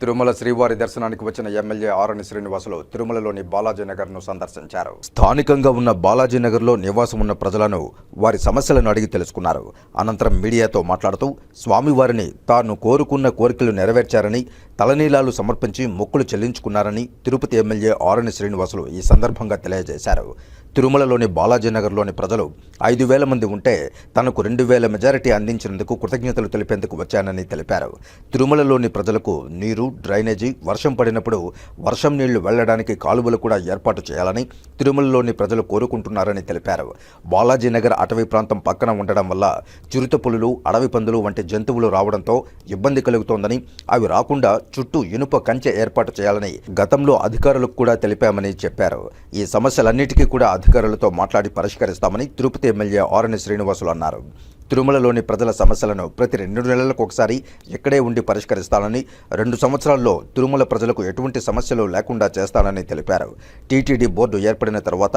తిరుమల శ్రీవారి దర్శనానికి వచ్చిన ఎమ్మెల్యే ఆరణి శ్రీనివాసులు తిరుమలలోని బాలాజీనగర్ను ను సందర్శించారు. స్థానికంగా ఉన్న బాలాజీనగర్లో లో నివాసం ఉన్న ప్రజలను వారి సమస్యలను అడిగి తెలుసుకున్నారు. అనంతరం మీడియాతో మాట్లాడుతూ స్వామివారిని తాను కోరుకున్న కోరికలు నెరవేర్చారని తలనీలాలు సమర్పించి మొక్కులు చెల్లించుకున్నారని తిరుపతి ఎమ్మెల్యే ఆరణి శ్రీనివాసులు ఈ సందర్భంగా తెలియజేశారు. తిరుమలలోని బాలాజీనగర్లోని ప్రజలు ఐదు వేల మంది ఉంటే తనకు రెండు వేల మెజారిటీ అందించినందుకు కృతజ్ఞతలు తెలిపేందుకు వచ్చానని తెలిపారు. తిరుమలలోని ప్రజలకు నీరు డ్రైనేజీ వర్షం పడినప్పుడు వర్షం నీళ్ళు వెళ్ళడానికి కాలువలు కూడా ఏర్పాటు చేయాలని తిరుమలలోని ప్రజలు కోరుకుంటున్నారని తెలిపారు. బాలాజీనగర్ అటవీ ప్రాంతం పక్కన ఉండడం వల్ల చిరుత పులులు అడవి పందులు వంటి జంతువులు రావడంతో ఇబ్బంది కలుగుతోందని అవి రాకుండా చుట్టూ ఇనుప కంచె ఏర్పాటు చేయాలని గతంలో అధికారులకు కూడా తెలిపామని చెప్పారు. ఈ సమస్యలన్నిటికీ కూడా అధికారులతో మాట్లాడి పరిష్కరిస్తామని తిరుపతి ఎమ్మెల్యే ఆర్ఎన్ శ్రీనివాసులు అన్నారు. తిరుమలలోని ప్రజల సమస్యలను ప్రతి రెండు నెలలకు ఒకసారి ఇక్కడే ఉండి పరిష్కరిస్తానని రెండు సంవత్సరాల్లో తిరుమల ప్రజలకు ఎటువంటి సమస్యలు లేకుండా చేస్తానని తెలిపారు. టీటీడీ బోర్డు ఏర్పడిన తర్వాత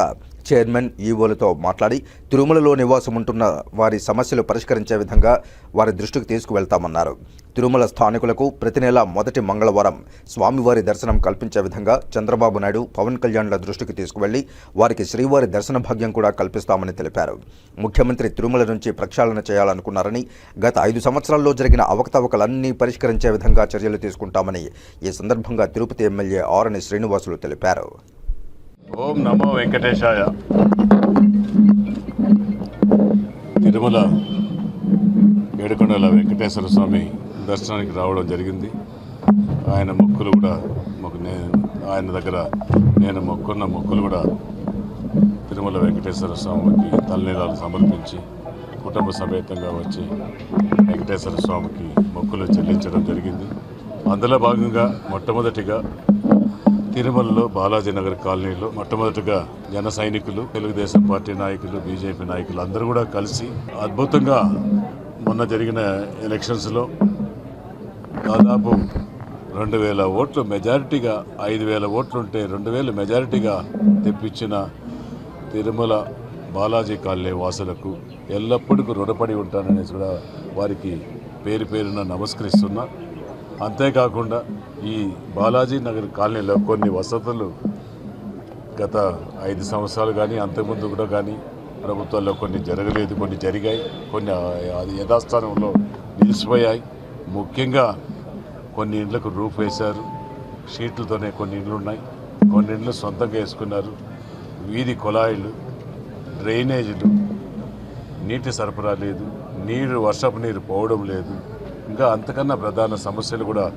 చైర్మన్ ఈవోలతో మాట్లాడి తిరుమలలో నివాసం ఉంటున్న వారి సమస్యలు పరిష్కరించే విధంగా వారి దృష్టికి తీసుకువెళ్తామన్నారు. తిరుమల స్థానికులకు ప్రతి నెల మొదటి మంగళవారం స్వామివారి దర్శనం కల్పించే విధంగా చంద్రబాబు నాయుడు పవన్ కళ్యాణ్ల దృష్టికి తీసుకువెళ్ళి వారికి శ్రీవారి దర్శన భాగ్యం కూడా కల్పిస్తామని తెలిపారు. ముఖ్యమంత్రి తిరుమల నుంచి ప్రక్షాళన చేయాలనుకున్నారని గత ఐదు సంవత్సరాల్లో జరిగిన అవకతవకలన్నీ పరిష్కరించే విధంగా చర్యలు తీసుకుంటామని ఈ సందర్భంగా తిరుపతి ఎమ్మెల్యే ఆరణి శ్రీనివాసులు తెలిపారు. ఓం నమో వెంకటేశాయ. తిరుమల ఏడుకొండల వెంకటేశ్వర స్వామి దర్శనానికి రావడం జరిగింది. ఆయన మొక్కులు కూడా మొక్కు నేను ఆయన దగ్గర నేను మొక్కున్న మొక్కులు కూడా తిరుమల వెంకటేశ్వర స్వామికి తలనీలాలు సమర్పించి కుటుంబ సమేతంగా వచ్చి వెంకటేశ్వర స్వామికి మొక్కులు చెల్లించడం జరిగింది. అందులో భాగంగా మొట్టమొదటిగా తిరుమలలో బాలాజీ నగర్ కాలనీలో మొట్టమొదటిగా జన సైనికులు తెలుగుదేశం పార్టీ నాయకులు బీజేపీ నాయకులు అందరూ కూడా కలిసి అద్భుతంగా మొన్న జరిగిన ఎలక్షన్స్లో దాదాపు రెండు వేల ఓట్లు మెజారిటీగా ఐదు వేల ఓట్లుంటే రెండు వేల మెజారిటీగా తెప్పించిన తిరుమల బాలాజీ కాలనీ వాసులకు ఎల్లప్పుడూ రుణపడి ఉంటాననేసి కూడా వారికి పేరు పేరున నమస్కరిస్తున్నా. అంతేకాకుండా ఈ బాలాజీ నగర్ కాలనీలో కొన్ని వసతులు గత ఐదు సంవత్సరాలు కానీ అంతకుముందు కూడా కానీ ప్రభుత్వాల్లో కొన్ని జరగలేదు కొన్ని జరిగాయి కొన్ని అది యథాస్థానంలో నిలిచిపోయాయి. ముఖ్యంగా కొన్ని ఇండ్లకు రూఫ్ వేశారు షీట్లతోనే కొన్ని ఇండ్లు ఉన్నాయి కొన్ని ఇండ్లు సొంతంగా వేసుకున్నారు. వీధి కుళాయిలు డ్రైనేజీలు. నీటి సరఫరా లేదు. నీరు వర్షపు నీరు పోవడం లేదు. ఇంకా అంతకన్నా ప్రధాన సమస్యలు కూడా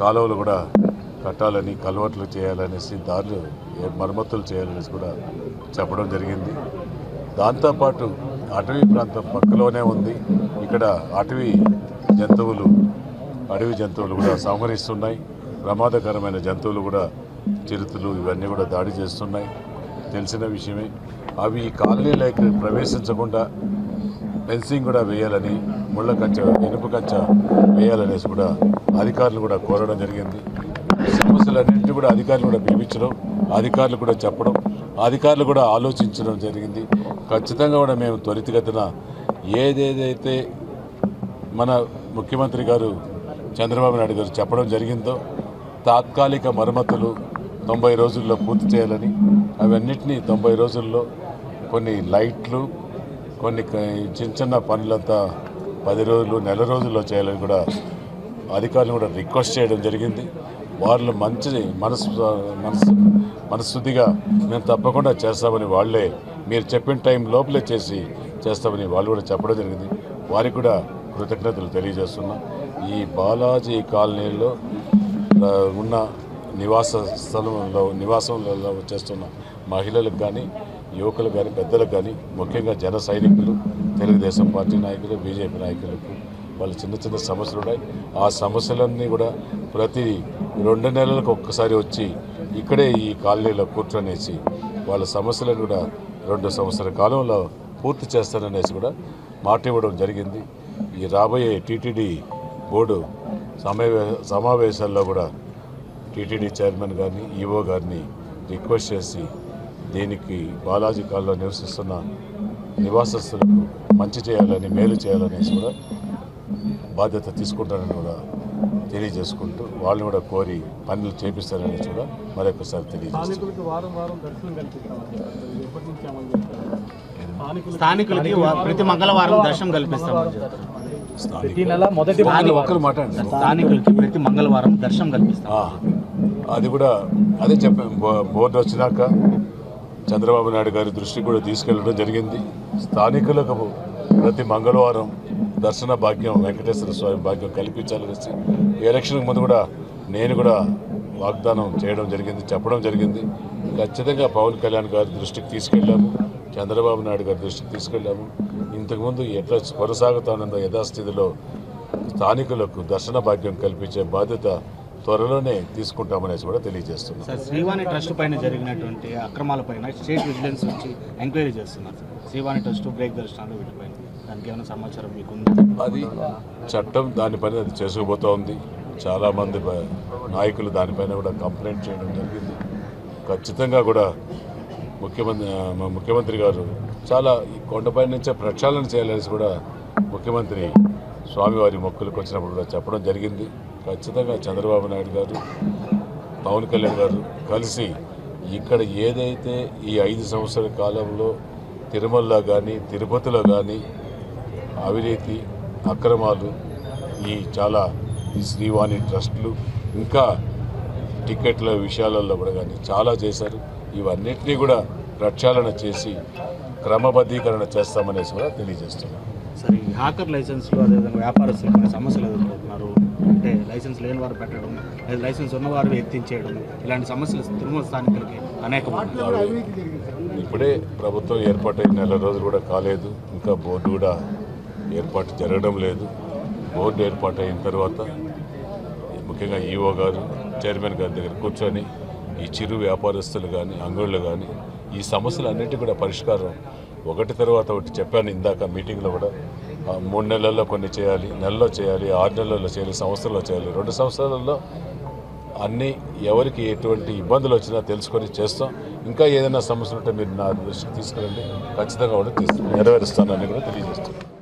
కాలువలు కూడా కట్టాలని కలవట్లు చేయాలనేసి దారులు ఏ- మరమ్మతులు చేయాలనేసి కూడా చెప్పడం జరిగింది. దాంతోపాటు అటవీ ప్రాంతం పక్కలోనే ఉంది. ఇక్కడ అటవీ జంతువులు అడవి జంతువులు కూడా సంహరిస్తున్నాయి. ప్రమాదకరమైన జంతువులు కూడా చిరుతలు ఇవన్నీ కూడా దాడి చేస్తున్నాయి. తెలిసిన విషయమే. అవి కాలనీలోకి ప్రవేశించకుండా ఫెన్సింగ్ కూడా వేయాలని ముళ్ళ కంచె ఇనుప కంచె వేయాలనేసి కూడా అధికారులు కూడా కోరడం జరిగింది. సమస్యలన్నింటినీ కూడా అధికారులు కూడా పిలిపించడం అధికారులు కూడా చెప్పడం అధికారులు కూడా ఆలోచించడం జరిగింది. ఖచ్చితంగా కూడా మేము త్వరితగతిన ఏదేదైతే మన ముఖ్యమంత్రి గారు చంద్రబాబు నాయుడు గారు చెప్పడం జరిగిందో తాత్కాలిక మరమ్మతులు తొంభై రోజుల్లో పూర్తి చేయాలని అవన్నిటినీ తొంభై రోజుల్లో కొన్ని లైట్లు కొన్ని చిన్న చిన్న పనులంతా పది రోజులు నెల రోజుల్లో చేయాలని కూడా అధికారులు కూడా రిక్వెస్ట్ చేయడం జరిగింది. వాళ్ళు మంచి మనసు మనసు మనశుద్ధిగా మేము తప్పకుండా చేస్తామని వాళ్ళే మీరు చెప్పిన టైం లోపలే చేసి చేస్తామని వాళ్ళు కూడా చెప్పడం జరిగింది. వారికి కూడా కృతజ్ఞతలు తెలియజేస్తున్నాం. ఈ బాలాజీ కాలనీలో ఉన్న నివాస స్థలంలో నివాసంలో చేస్తున్న మహిళలకు కానీ యువకులకు కానీ పెద్దలకు కానీ ముఖ్యంగా జన సైనికులు తెలుగుదేశం పార్టీ నాయకులు బీజేపీ నాయకులకు వాళ్ళ చిన్న చిన్న సమస్యలు ఉన్నాయి. ఆ సమస్యలన్నీ కూడా ప్రతి రెండు నెలలకు ఒక్కసారి వచ్చి ఇక్కడే ఈ కాలనీలో కూర్చొనేసి వాళ్ళ సమస్యలను కూడా రెండు సంవత్సరాల కాలంలో పూర్తి చేస్తాననేసి కూడా మాట ఇవ్వడం జరిగింది. ఈ రాబోయే టీటీడీ బోర్డు సమావే సమావేశాల్లో కూడా టీటీడీ చైర్మన్ గారిని ఈఓ గారిని రిక్వెస్ట్ చేసి దీనికి బాలాజీ కాల్లో నివసిస్తున్న నివాసస్తులకు మంచి చేయాలని మేలు చేయాలనేసి కూడా బాధ్యత తీసుకుంటానని కూడా తెలియజేసుకుంటూ వాళ్ళని కూడా కోరి పనులు చేపిస్తారని కూడా మరొకసారి తెలియజేస్తారు స్థానికులకు వారం వారం దర్శనం కల్పిస్తామని చెప్తారు. ఎప్పటి నుంచి అమలు చేస్తారు? స్థానికులకు స్థానికులకి వా- ప్రతి మంగళవారం దర్శనం. ప్రతి నెల మొదటి మాట్లాడండి స్థానికులకి ప్రతి మంగళవారం దర్శనం కల్పిస్తాం. ఆ, అది కూడా అదే చెప్పాను బో- బోర్డు వచ్చినాక చంద్రబాబు నాయుడు గారి దృష్టికి కూడా తీసుకెళ్ళడం జరిగింది. స్థానికులకు ప్రతి మంగళవారం దర్శన భాగ్యం వెంకటేశ్వర స్వామి భాగ్యం కల్పించాలనేసి ఎలక్షన్కి ముందు కూడా నేను కూడా వాగ్దానం చేయడం జరిగింది చెప్పడం జరిగింది. ఖచ్చితంగా పవన్ కళ్యాణ్ గారి దృష్టికి తీసుకెళ్ళాము చంద్రబాబు నాయుడు గారి దృష్టికి తీసుకెళ్ళాము. ఇంతకుముందు ఎట్లా కొనసాగుతానందో యథాస్థితిలో స్థానికులకు దర్శన భాగ్యం కల్పించే బాధ్యత త్వరలోనే తీసుకుంటామనేసి కూడా తెలియజేస్తున్నాం. సార్ శ్రీవాణి ట్రస్ట్ పైన జరిగినటువంటి అక్రమాల పైన స్టేట్ విజిలెన్స్ వచ్చి ఎంక్వైరీ చేస్తున్నారు సార్. శ్రీవాణి ట్రస్ట్ బ్రేక్ దర్శనాలు వీటిపైన దానికి ఏమైనా సమాచారం మీకు అది చట్టం దానిపైన అది చేసుకుపోతూ ఉంది. చాలామంది నాయకులు దానిపైన కూడా కంప్లైంట్ చేయడం జరిగింది. ఖచ్చితంగా కూడా ముఖ్యమంత్రి ముఖ్యమంత్రి గారు చాలా ఈ కొండపై నుంచే ప్రక్షాళన చేయాలనేసి కూడా ముఖ్యమంత్రి స్వామివారి మొక్కులకు వచ్చినప్పుడు కూడా చెప్పడం జరిగింది. ఖచ్చితంగా చంద్రబాబు నాయుడు గారు పవన్ కళ్యాణ్ గారు కలిసి ఇక్కడ ఏదైతే ఈ ఐదు సంవత్సరాల కాలంలో తిరుమలలో కానీ తిరుపతిలో కానీ అవినీతి అక్రమాలు ఈ చాలా ఈ శ్రీవాణి ట్రస్టులు ఇంకా టికెట్ల విషయాలలో కూడా కానీ చాలా చేశారు. ఇవన్నిటినీ కూడా ప్రక్షాళన చేసి క్రమబద్ధీకరణ చేస్తామనేసి కూడా తెలియజేస్తున్నాం. సరే ఈ హ్యాకర్ లైసెన్స్లో అదేవిధంగా వ్యాపారస్తులు సమస్యలు ఎదుర్కొంటున్నారు? అంటే లైసెన్స్ లేని వారు పెట్టడం లేదా లైసెన్స్ ఉన్నవారు ఎత్తించేయడం ఇలాంటి సమస్యలు తిరుమల స్థానికులకి అనేకం ఇప్పుడే ప్రభుత్వం ఏర్పాటైన నెల రోజులు కూడా కాలేదు. ఇంకా బోర్డు కూడా ఏర్పాటు జరగడం లేదు. బోర్డు ఏర్పాటు అయిన తర్వాత ముఖ్యంగా ఈఓ గారు చైర్మన్ గారి దగ్గర కూర్చొని ఈ చిరు వ్యాపారస్తులు కానీ అంగళ్ళు కానీ ఈ సమస్యలు అన్నిటి కూడా పరిష్కారం ఒకటి తర్వాత ఒకటి చెప్పాను ఇందాక మీటింగ్లో కూడా. మూడు నెలల్లో కొన్ని చేయాలి నెలలో చేయాలి ఆరు నెలల్లో చేయాలి సంవత్సరంలో చేయాలి. రెండు సంవత్సరాలలో అన్నీ ఎవరికి ఎటువంటి ఇబ్బందులు వచ్చినా తెలుసుకొని చేస్తాం. ఇంకా ఏదైనా సమస్యలు ఉంటే మీరు నా దృష్టికి తీసుకురండి ఖచ్చితంగా కూడా తీసుకు నెరవేరుస్తానని కూడా తెలియజేస్తున్నాను.